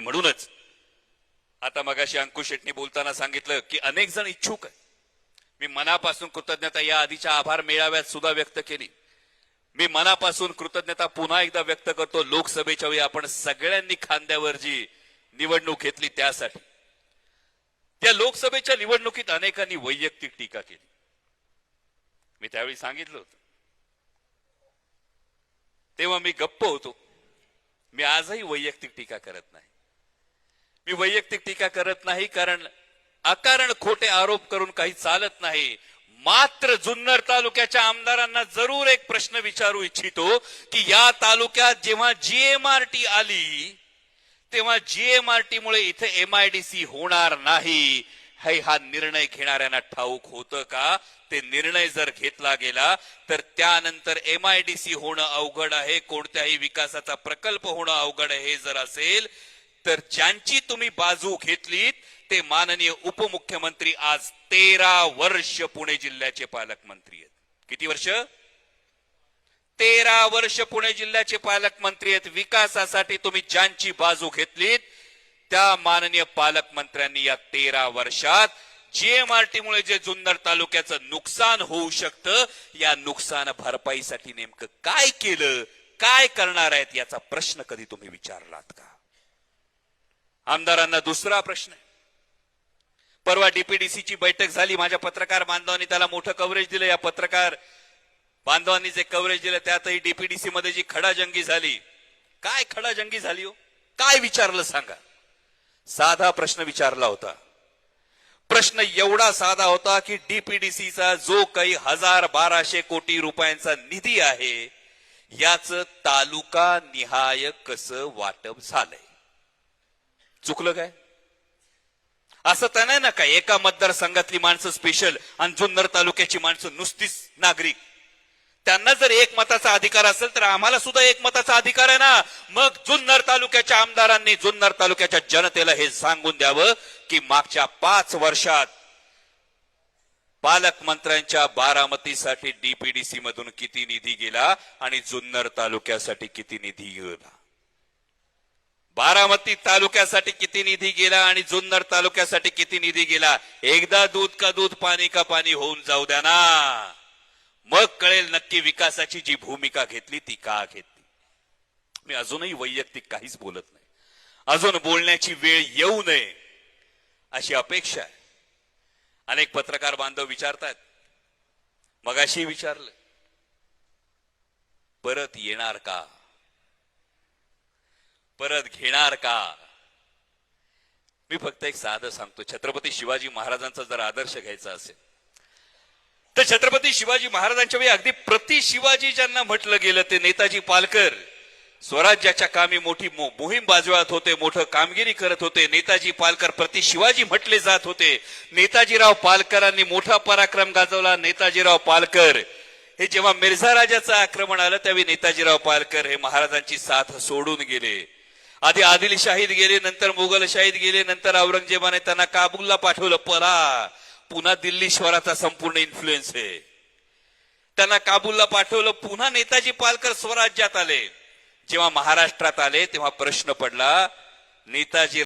म्हणूनच आता मगाशी अंकुश शेट्टी बोलताना सांगितलं की अनेक जण इच्छुक आहे मी मनापासून कृतज्ञता या आधीच्या आभार मेळाव्यात सुद्धा व्यक्त केली. मी मनापासून कृतज्ञता पुन्हा एकदा व्यक्त करतो. लोकसभेच्या वेळी आपण सगळ्यांनी खांद्यावर जी निवडणूक घेतली त्यासाठी. त्या लोकसभेच्या निवडणुकीत अनेकांनी वैयक्तिक टीका केली. मी त्यावेळी सांगितलं होतं. तेव्हा मी गप्प होतो. मी आजही वैयक्तिक टीका करत नाही. मी वैयक्तिक टीका करत नाही कारण अकारण खोटे आरोप करून काही चालत नाही. मात्र जुन्नर तालुक्याच्या आमदारांना जरूर एक प्रश्न विचारू इच्छितो की या तालुक्यात जेव्हा जीएमआरटी आली तेव्हा जीएमआरटी मुळे इथे एमआयडीसी होणार नाही. हे हा निर्णय घेणाऱ्यांना ठाऊक होतं का? ते निर्णय जर घेतला गेला तर त्यानंतर एमआयडीसी होणं अवघड आहे. कोणत्याही विकासाचा प्रकल्प होणं अवघड आहे हे जर असेल तर ज्यांची तुम्ही बाजू घेतलीत ते माननीय उपमुख्यमंत्री आज तेरा वर्ष पुणे जिल्ह्याचे पालकमंत्री आहेत. किती वर्ष? तेरा वर्ष पुणे जिल्ह्याचे पालकमंत्री आहेत. विकासासाठी तुम्ही ज्यांची बाजू घेतलीत त्या माननीय पालकमंत्र्यांनी या तेरा वर्षात जीएमआरटी मुळे जे जुन्नर तालुक्याचं नुकसान होऊ शकतं या नुकसान भरपाईसाठी नेमकं काय केलं काय करणार आहेत याचा प्रश्न कधी तुम्ही विचारलात का? आमदारांना दुसरा प्रश्न आहे. परवा डीपीडीसीची बैठक झाली माझ्या पत्रकार बांधवांनी त्याला मोठं कव्हरेज दिलं. या पत्रकार बांधवांनी जे कव्हरेज दिलं त्यातही डीपीडीसी मध्ये जी खडाजंगी झाली. काय खडाजंगी झाली हो? काय विचारलं सांगा. साधा प्रश्न विचारला होता. प्रश्न एवढा साधा होता की डीपीडीसीचा जो काही हजार बाराशे कोटी रुपयांचा निधी आहे याच तालुका निहाय कसं वाटप झालंय? चुकलं काय? असं तर नाही ना काय? एका मतदारसंघातली माणसं स्पेशल आणि जुन्नर तालुक्याची माणसं नुसतीच नागरिक. त्यांना जर एक मताचा अधिकार असेल तर आम्हाला सुद्धा एक मताचा अधिकार आहे ना. मग जुन्नर तालुक्याच्या आमदारांनी जुन्नर तालुक्याच्या जनतेला हे सांगून द्यावं की मागच्या पाच वर्षात पालकमंत्र्यांच्या बारामतीसाठी डीपीडीसी मधून किती निधी गेला आणि जुन्नर तालुक्यासाठी किती निधी गेला बारामती तालुक्यासाठी किती निधी गेला आणि जुन्नर तालुक्यासाठी किती निधी गेला? एकदा दूध का दूध पाणी का पाणी होऊन जाऊ द्या ना. मग कळेल नक्की विकासाची जी भूमिका घेतली ती का घेतली. मी अजूनही वैयक्तिक काहीच बोलत नाही. अजून बोलण्याची वेळ येऊ नये अशी अपेक्षा आहे. अनेक पत्रकार बांधव विचारतात मगाशी विचारलं परत येणार का? परत घेणार का? मी फक्त एक साधं सांगतो. छत्रपती शिवाजी महाराजांचा जर आदर्श घ्यायचा असेल तर छत्रपती शिवाजी महाराजांच्या वेळी अगदी प्रति शिवाजी ज्यांना म्हटलं गेलं ते नेताजी पालकर. स्वराज्याच्या कामी मोठी मोहीम बाजवत होते मोठं कामगिरी करत होते. नेताजी पालकर प्रति शिवाजी म्हटले जात होते. नेताजीराव पालकरांनी मोठा पराक्रम गाजवला. नेताजीराव पालकर हे जेव्हा मिर्झा राजाचं आक्रमण आलं त्यावेळी नेताजीराव पालकर हे महाराजांची साथ सोडून गेले. आधी आदिलशाहीत गेले नंतर मुघलशाहीत गेले नंतर औरंगजेबाने त्यांना काबूलला पाठवलं. परा पुन्हा दिल्लीश्वराचा संपूर्ण इन्फ्लुएन्स आहे. त्यांना काबूलला पाठवलं पुन्हा नेताजी पालकर स्वराज्यात आले. जेव्हा महाराष्ट्रात आले तेव्हा प्रश्न पडला नेताजी